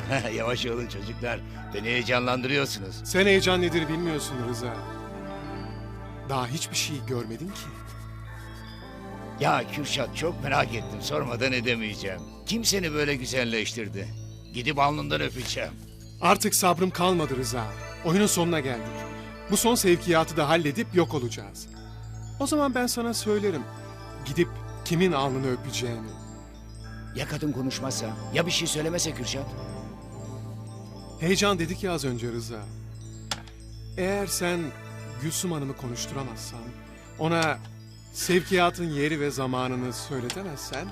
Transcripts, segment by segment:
Yavaş olun çocuklar. Beni heyecanlandırıyorsunuz. Sen heyecan nedir bilmiyorsun Rıza. Daha hiçbir şey görmedin ki. Ya Kürşat çok merak ettim. Sormadan edemeyeceğim. Kim seni böyle güzelleştirdi? Gidip alnından öpeceğim. Artık sabrım kalmadı Rıza. Oyunun sonuna geldik. Bu son sevkiyatı da halledip yok olacağız. O zaman ben sana söylerim. Gidip kimin alnını öpeceğini. Ya kadın konuşmazsa? Ya bir şey söylemese Kürşat? Heyecan dedik ya az önce Rıza. Eğer sen Gülsüm Hanım'ı konuşturamazsan, ona sevkiyatın yeri ve zamanını söyletemezsen,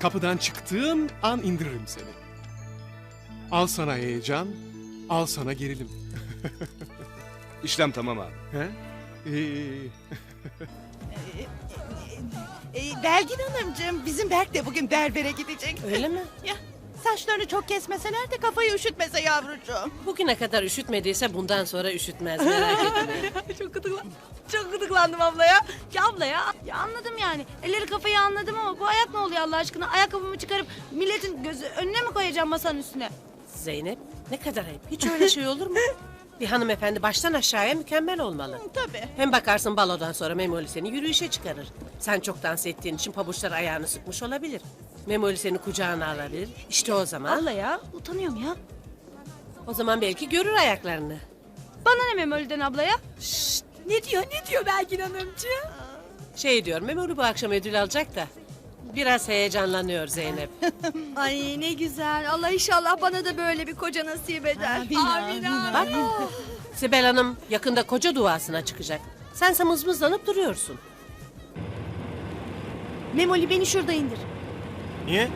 kapıdan çıktığın an indiririm seni. Al sana heyecan, al sana gerilim. İşlem tamam abi. He? İyi, iyi, iyi. Ee, Belgin Hanımcığım bizim Berk de bugün berbere gidecek. Öyle mi? Ya saçlarını çok kesmeseler de kafayı üşütmese yavrucuğum. Bugüne kadar üşütmediyse bundan sonra üşütmez merak etme. çok gıdıklan çok gıdıklandım abla ya. Ya abla ya. Ya anladım yani. Elleri kafayı anladım ama bu ayak ne oluyor Allah aşkına? Ayakkabımı çıkarıp milletin gözü önüne mi koyacağım masanın üstüne? Zeynep ne kadar ayıp. Hiç öyle şey olur mu? Bir hanımefendi baştan aşağıya mükemmel olmalı. Tabii. Hem bakarsın balodan sonra Memoli seni yürüyüşe çıkarır. Sen çok dans ettiğin için pabuçlar ayağını sıkmış olabilir. Memoli seni kucağına alabilir. İşte o zaman, Abla ya utanıyorum ya. o zaman belki görür ayaklarını. Bana ne Memoli'den abla ya? Ne diyor ne diyor Belgin Hanımcığım? Şey diyor Memoli bu akşam ödül alacak da. Biraz heyecanlanıyor Zeynep. Ay ne güzel. Allah inşallah bana da böyle bir koca nasip eder. Amin amin. Bak Sibel Hanım yakında koca duasına çıkacak. Sense mızmızlanıp duruyorsun. Memoli beni şurada indir. Niye?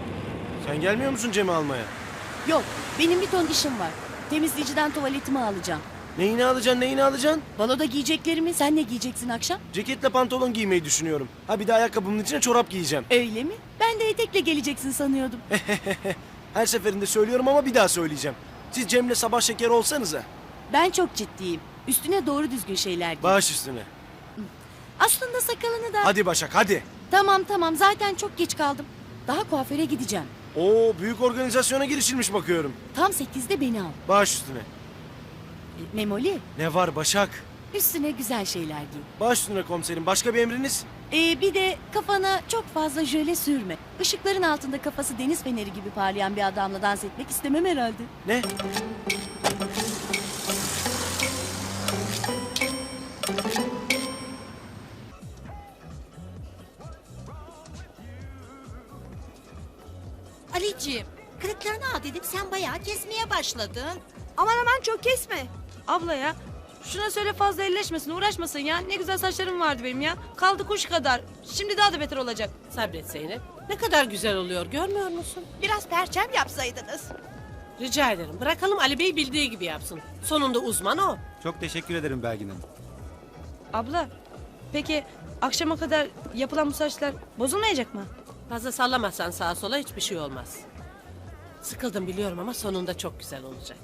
Sen gelmiyor musun Cem'i almaya? Yok, benim bir ton işim var. Temizleyiciden tuvaletimi alacağım. Neyini alacaksın neyini alacaksın? Baloda giyeceklerimi sen ne giyeceksin akşam? Ceketle pantolon giymeyi düşünüyorum. Ha bir de ayakkabımın içine çorap giyeceğim. Öyle mi? Ben de etekle geleceksin sanıyordum. Her seferinde söylüyorum ama bir daha söyleyeceğim. Siz Cem'le sabah şeker olsanıza. Ben çok ciddiyim. Üstüne doğru düzgün şeyler giy. Baş üstüne. Aslında sakalını da... Hadi Başak hadi. Tamam tamam zaten çok geç kaldım. Daha kuaföre gideceğim. Oo büyük organizasyona girişilmiş bakıyorum. Tam sekizde beni al. Baş üstüne. E, Memoli, Ne var Başak? üstüne güzel şeyler giy. Baş üstüne komiserim. Başka bir emriniz? Ee, bir de kafana çok fazla jöle sürme. Işıkların altında kafası deniz feneri gibi parlayan bir adamla dans etmek istemem herhalde. Ne? Başladın. Aman aman çok kesme. Abla ya. Şuna söyle fazla elleşmesin, uğraşmasın ya. Ne güzel saçlarım vardı benim ya. Kaldı kuş kadar. Şimdi daha da beter olacak. Sabret Zeynep. Ne kadar güzel oluyor görmüyor musun? Biraz perçem yapsaydınız. Rica ederim. Bırakalım Ali Bey bildiği gibi yapsın. Sonunda uzman o. Çok teşekkür ederim Belgin Hanım. Abla, peki akşama kadar yapılan bu saçlar bozulmayacak mı? Fazla sallamazsan sağa sola hiçbir şey olmaz. Sıkıldım biliyorum ama sonunda çok güzel olacak.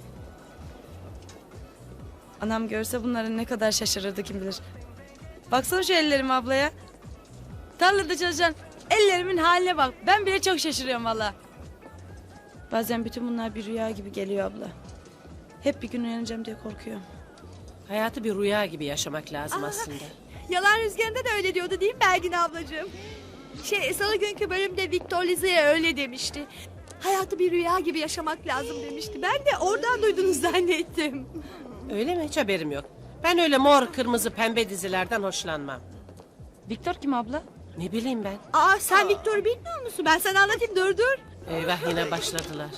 Anam görse bunların ne kadar şaşırırdı kim bilir. Baksana şu ellerime ablaya. Tarlada çalışan ellerimin haline bak. Ben bile çok şaşırıyorum valla. Bazen bütün bunlar bir rüya gibi geliyor abla. Hep bir gün uyanacağım diye korkuyorum. Hayatı bir rüya gibi yaşamak lazım aslında. Yalan Rüzgarı'nda da öyle diyordu değil mi Belgin ablacığım? Şey salı günkü bölümde Victor Lize'ye öyle demişti. Hayatı bir rüya gibi yaşamak lazım demişti. Ben de oradan duydunuz zannettim. Öyle mi? Hiç haberim yok. Ben öyle mor, kırmızı, pembe dizilerden hoşlanmam. Victor kim abla? Ne bileyim ben. Aa sen Victor'u bilmiyor musun? Ben sana anlatayım dur dur. Eyvah yine başladılar.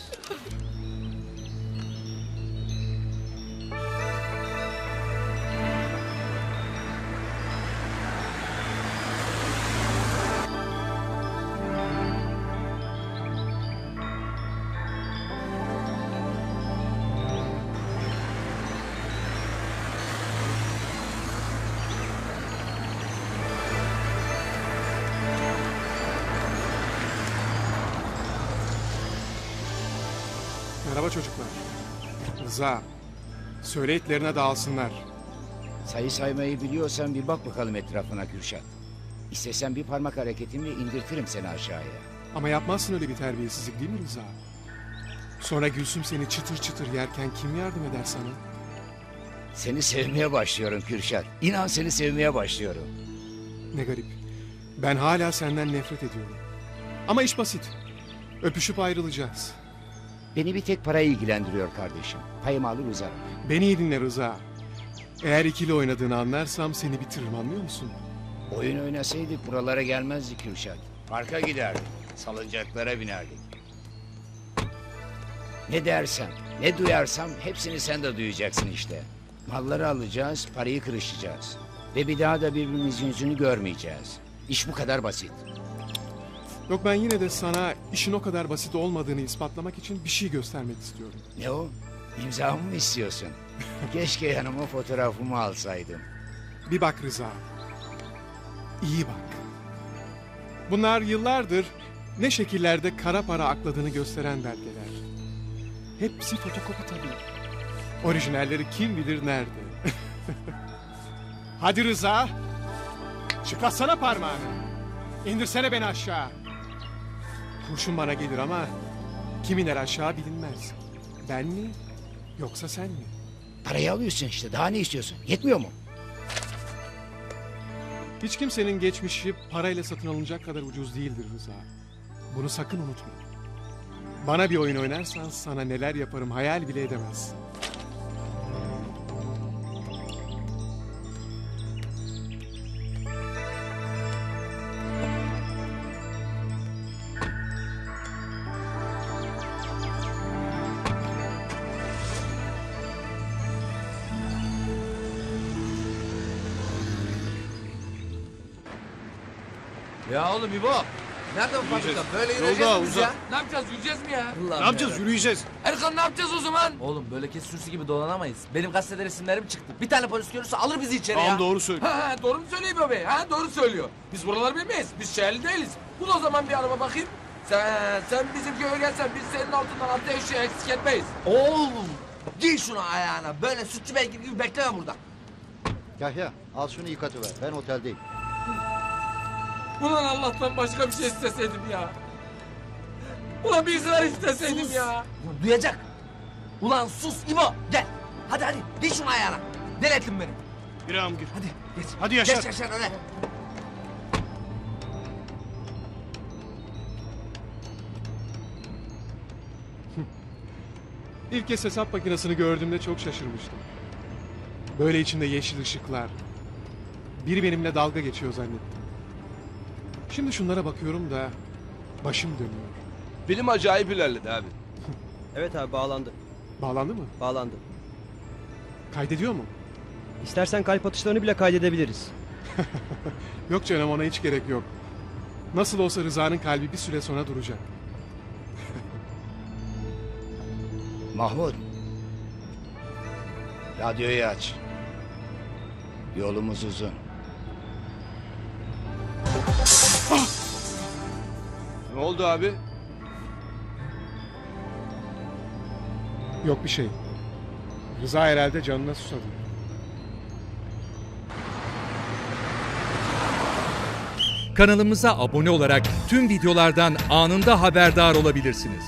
Merhaba çocuklar. Rıza, söyle itlerine dağılsınlar. Sayı saymayı biliyorsan bir bak bakalım etrafına Kürşat. İstesen bir parmak hareketimle indirtirim seni aşağıya. Ama yapmazsın öyle bir terbiyesizlik değil mi Rıza? Sonra Gülsüm seni çıtır çıtır yerken kim yardım eder sana? Seni sevmeye başlıyorum Kürşat. İnan seni sevmeye başlıyorum. Ne garip. Ben hala senden nefret ediyorum. Ama iş basit. Öpüşüp ayrılacağız. Beni bir tek para ilgilendiriyor kardeşim. Payımı alır uzarım. Beni iyi dinle Rıza. Eğer ikili oynadığını anlarsam seni bitiririm anlıyor musun? Oyun oynasaydık buralara gelmezdi Kürşat. Parka giderdik. Salıncaklara binerdik. Ne dersem, ne duyarsam hepsini sen de duyacaksın işte. Malları alacağız, parayı kırışacağız. Ve bir daha da birbirimizin yüzünü görmeyeceğiz. İş bu kadar basit. Yok ben yine de sana işin o kadar basit olmadığını ispatlamak için bir şey göstermek istiyorum. Ne o? İmzamı mı istiyorsun? Keşke yanıma fotoğrafımı alsaydım. Bir bak Rıza. İyi bak. Bunlar yıllardır ne şekillerde kara para akladığını gösteren belgeler. Hepsi fotokopi tabii. Orijinalleri kim bilir nerede. Hadi Rıza. Çıkartsana parmağını. İndirsene beni aşağı. Kurşun bana gelir ama kimin iner aşağı bilinmez. Ben mi yoksa sen mi? Parayı alıyorsun işte. Daha ne istiyorsun? Yetmiyor mu? Hiç kimsenin geçmişi parayla satın alınacak kadar ucuz değildir Rıza. Bunu sakın unutma. Bana bir oyun oynarsan sana neler yaparım hayal bile edemezsin. Ya oğlum İbo. Nerede bu fabrika? Böyle yürüyeceğiz biz uza. ya? Ne yapacağız? Yürüyeceğiz mi ya? Ne yapacağız? Yürüyeceğiz. Erkan ne yapacağız o zaman? Oğlum böyle kes sürüsü gibi dolanamayız. Benim gazetede resimlerim çıktı. Bir tane polis görürse alır bizi içeri ya. Tamam doğru söyle. Ha, ha, doğru mu söylüyor İbo Bey? Ha, doğru söylüyor. Biz buraları bilmeyiz. Biz şehirli değiliz. Bul o zaman bir araba bakayım. Sen, sen bizim köye gelsen biz senin altından atı eşeği eksik etmeyiz. Oğlum giy şunu ayağına. Böyle sütçü beygir gibi bekleme burada. Yahya al şunu yıkatıver. Ben oteldeyim. Ulan Allah'tan başka bir şey isteseydim ya. Ulan bir zarar isteseydim Sus. ya. Bu Duyacak. Ulan sus İbo. Gel. Hadi hadi. Giy şunu ayağına. Deli ettin beni. Bir ağam gir. Hadi geç. Hadi Yaşar. Geç Yaşar öyle. İlk kez hesap makinesini gördüğümde çok şaşırmıştım. Böyle içinde yeşil ışıklar. Biri benimle dalga geçiyor zannettim. Şimdi şunlara bakıyorum da başım dönüyor. Bilim acayip ilerledi abi. Evet abi bağlandı. Bağlandı mı? Bağlandı. Kaydediyor mu? İstersen kalp atışlarını bile kaydedebiliriz. Yok canım ona hiç gerek yok. Nasıl olsa Rıza'nın kalbi bir süre sonra duracak. Mahmut. Radyoyu aç. Yolumuz uzun. Oldu abi? Yok bir şey. Rıza herhalde canına susadı. Kanalımıza abone olarak tüm videolardan anında haberdar olabilirsiniz.